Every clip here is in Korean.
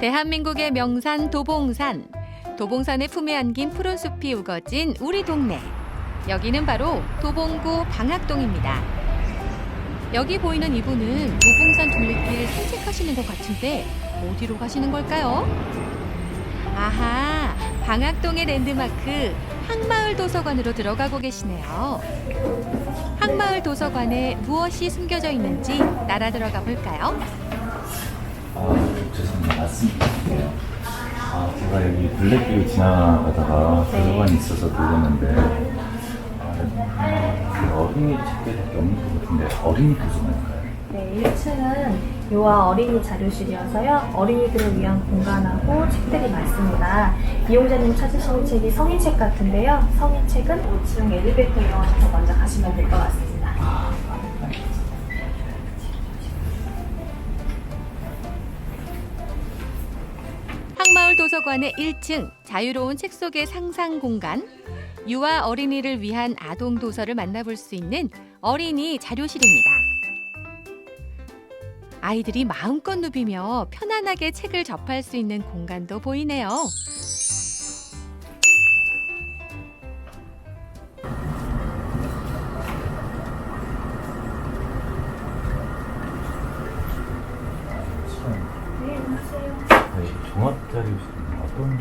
대한민국의 명산 도봉산. 도봉산의 품에 안긴 푸른 숲이 우거진 우리 동네. 여기는 바로 도봉구 방학동입니다. 여기 보이는 이분은 도봉산 둘레길 산책하시는 것 같은데 어디로 가시는 걸까요? 아하, 방학동의 랜드마크 항마을 도서관으로 들어가고 계시네요. 항마을 도서관에 무엇이 숨겨져 있는지 따라 들어가 볼까요? 아, 죄송합니다. 말씀드릴게요. 아, 제가 여기 블랙뷰 지나가다가 도서관이 있어서 들렸는데, 아, 그 어린이 책들밖에 없는 것 같은데, 어린이 도서관인가요? 네, 1층은 요아 어린이 자료실이어서요. 어린이들을 위한 공간하고 책들이 많습니다. 이용자님 찾으시는 책이 성인책 같은데요. 성인책은 5층 엘리베이터 이용하셔서 먼저 가시면 될 것 같습니다. 도서관의 1층 자유로운 책 속의 상상 공간 유아 어린이를 위한 아동 도서를 만나볼 수 있는 어린이 자료실입니다. 아이들이 마음껏 누비며 편안하게 책을 접할 수 있는 공간도 보이네요. 네, 종합자료실은 어떤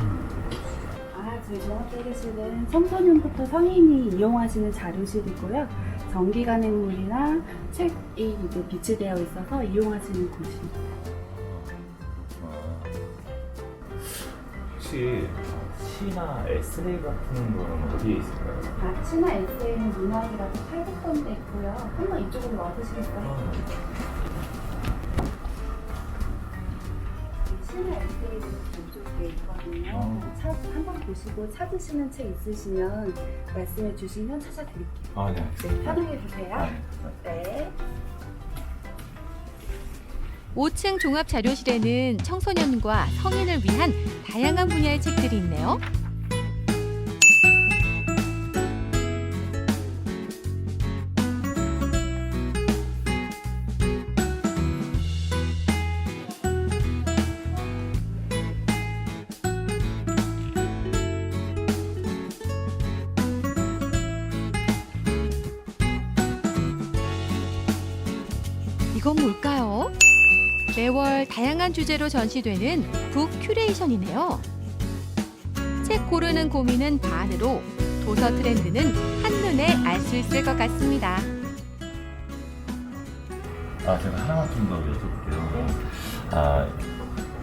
아, 저희 종합자료실은 청소년부터 성인이 이용하시는 자료실이고요. 정기간행물이나 책이 이제 비치되어 있어서 이용하시는 곳입니다. 혹시 시나 에세이 같은 거는 어디에 있을까요? 아, 친화 에세이는 문학이라고 팔북본데 있고요. 한번 이쪽으로 와보시겠어요? 친화 에 세이는 이쪽에 있거든요. 어. 찾- 한번 보시고 찾으시는 책 있으시면 말씀해 주시면 찾아드릴게요. 아, 네. 네, 활용해 주세요. 아, 네. 네. 5층 종합 자료실에는 청소년과 성인을 위한 다양한 분야의 책들이 있네요. 이건 뭘까요? 매월 다양한 주제로 전시되는 북 큐레이션이네요. 책 고르는 고민은 반으로 도서 트렌드는 한눈에 알 수 있을 것 같습니다. 아, 제가 하나만 좀 더 여쭤볼게요. 아,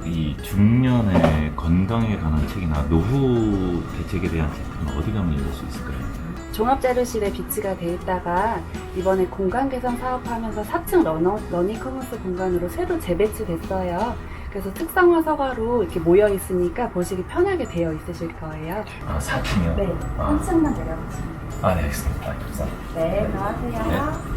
이 중년의 건강에 관한 책이나 노후 대책에 대한 책들은 어디 가면 읽을 수 있을까요? 종합자료실에 비치가 돼 있다가 이번에 공간 개선 사업하면서 4층 러너, 러닝 커머스 공간으로 새로 재배치됐어요. 그래서 특성화 서가로 이렇게 모여 있으니까 보시기 편하게 되어 있으실 거예요. 아, 4층이요? 네, 아, 3층만 내려보시면 돼요. 아, 네, 알겠습니다. 아, 감사합니다. 네, 나와세요.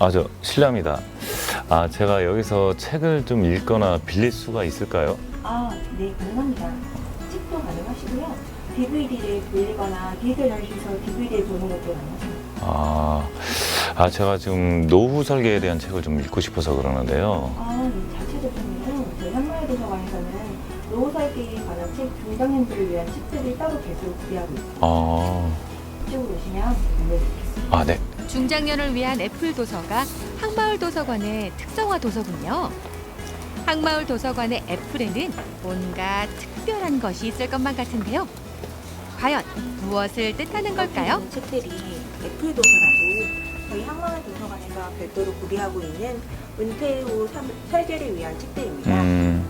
아, 저 실례합니다. 아, 제가 여기서 책을 좀 읽거나 빌릴 수가 있을까요? 아, 네, 가능합니다. 책도 가능하시고요. DVD를 빌리거나 디지털 전시에서 DVD를 보는 것도 가능하십니다. 아, 아, 제가 지금 노후 설계에 대한 책을 좀 읽고 싶어서 그러는데요. 아, 네, 자체적으로는 저희 한마을 도서관에서는 노후 설계에 관한 책 중장년들을 위한 책들을 따로 계속 구비하고 있습니다. 아, 이쪽으로 오시면 안내드리겠습니다. 아, 네. 중장년을 위한 애플 도서가 항마을 도서관의 특성화 도서군요. 항마을 도서관의 애플에는 뭔가 특별한 것이 있을 것만 같은데요. 과연 무엇을 뜻하는 걸까요? 이 책들이 애플 도서라고 저희 한마을 도서관에서 별도로 구비하고 있는 은퇴 후 삼- 설계를 위한 책들입니다. 음,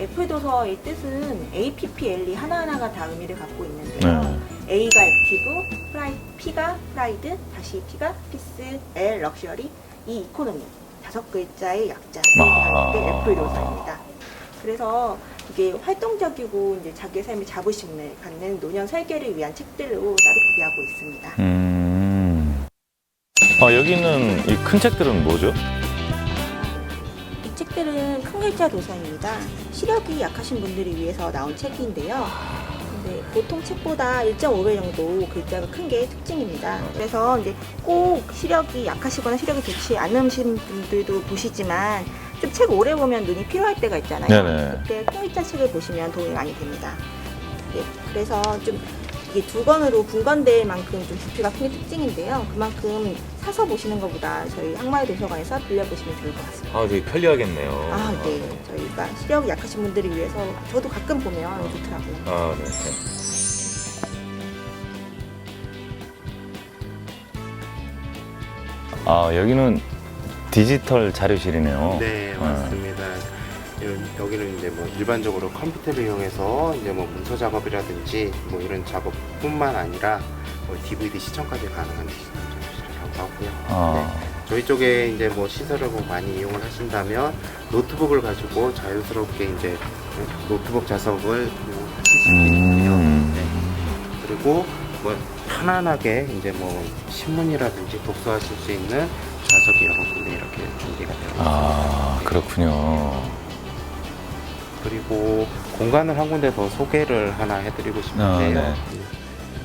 애플 도서의 뜻은 APPL이 하나하나가 다 의미를 갖고 있는데요. 네. A가 액티브, 프라이, P가 프라이드, 다시 P가 피스, L 럭셔리, E 이코노미 다섯 글자의 약자를 아. 하는 게 애플 도서입니다. 그래서 이게 활동적이고 이제 자기의 삶의 자부심을 갖는 노년 설계를 위한 책들로 따로 구비하고 있습니다. 음. 아, 여기는 이 큰 책들은 뭐죠? 이 책들은 큰 글자 도서입니다. 시력이 약하신 분들을 위해서 나온 책인데요. 네, 보통 책보다 1.5배 정도 글자가 큰 게 특징입니다. 그래서 이제 꼭 시력이 약하시거나 시력이 좋지 않으신 분들도 보시지만 좀 책 오래 보면 눈이 피로할 때가 있잖아요. 네네. 그때 콩이자 책을 보시면 도움이 많이 됩니다. 네, 그래서 좀 이게 두 권으로 분권될 만큼 좀 부피가 큰 게 특징인데요. 그만큼 사서 보시는 것보다 저희 항마을 도서관에서 빌려보시면 좋을 것 같습니다. 아, 되게 편리하겠네요. 아, 네. 저희가 시력이 약하신 분들을 위해서 저도 가끔 보면 좋더라고요. 아, 네. 아, 여기는 디지털 자료실이네요. 네, 맞습니다. 여- 여기는 이제 뭐 일반적으로 컴퓨터를 이용해서 이제 뭐 문서 작업이라든지 뭐 이런 작업뿐만 아니라 뭐 DVD 시청까지 가능한 작업실이라고 하고요. 아, 저희 쪽에 이제 뭐 시설을 뭐 많이 이용을 하신다면 노트북을 가지고 자연스럽게 이제 노트북 작업을 하실 수 있고요. 음. 네. 그리고 뭐 편안하게 이제 뭐 신문이라든지 독서하실 수 있는 좌석이 여러 군데 이렇게 준비가 되어 있습니다. 아, 그렇군요. 그리고 공간을 한 군데 더 소개를 하나 해드리고 싶은데요. 아, 네.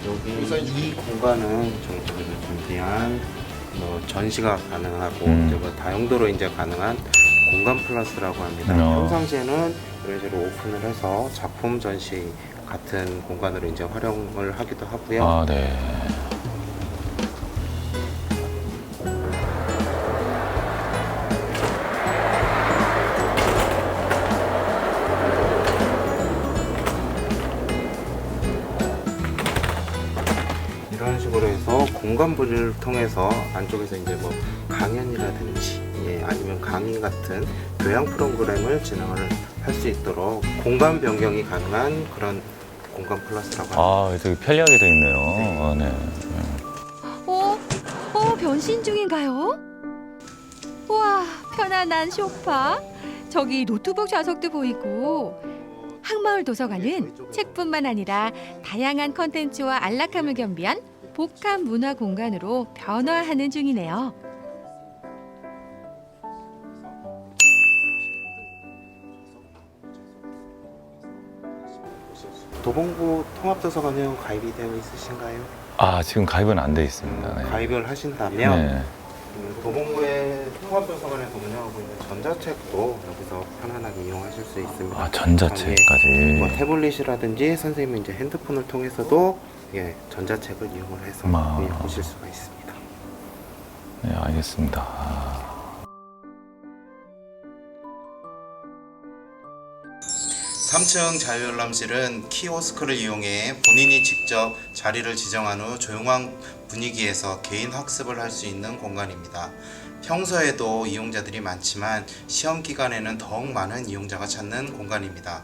여기 이 공간은 저희가 준비한 뭐 전시가 가능하고 음. 이제 뭐 다용도로 이제 가능한 공간 플러스라고 합니다. 어. 평상시에는 이런 식으로 오픈을 해서 작품 전시 같은 공간으로 이제 활용을 하기도 하고요. 아, 네. 공간 분리를 통해서 안쪽에서 이제 뭐 강연이라든지 예, 아니면 강의 같은 교양 프로그램을 진행을 할 수 있도록 공간 변경이 가능한 그런 공간 플러스라고 합니다. 아, 되게 편리하게 돼 있네요. 아, 네. 어? 어, 변신 중인가요? 우와, 편안한 소파. 저기 노트북 좌석도 보이고. 항마을 도서관은 책뿐만 아니라 다양한 컨텐츠와 안락함을 겸비한 복합 문화 공간으로 변화하는 중이네요. 도봉구 통합도서관에 가입이 되어 있으신가요? 아, 지금 가입은 안 돼 있습니다. 네. 가입을 하신다면 네. 음, 도봉구의 통합도서관에서 운영하고 있는 전자책도 여기서 편안하게 이용하실 수 있습니다. 아, 전자책까지. 뭐 태블릿이라든지 선생님 이제 핸드폰을 통해서도 예, 전자책을 이용을 해서 아. 예, 보실 수가 있습니다. 네, 알겠습니다. 아. 3층 자유열람실은 키오스크를 이용해 본인이 직접 자리를 지정한 후 조용한 분위기에서 개인 학습을 할 수 있는 공간입니다. 평소에도 이용자들이 많지만 시험 기간에는 더욱 많은 이용자가 찾는 공간입니다.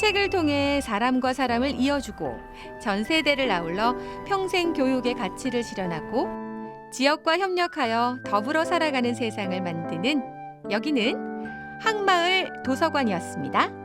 책을 통해 사람과 사람을 이어주고 전 세대를 아울러 평생 교육의 가치를 실현하고 지역과 협력하여 더불어 살아가는 세상을 만드는 여기는 항마을 도서관이었습니다.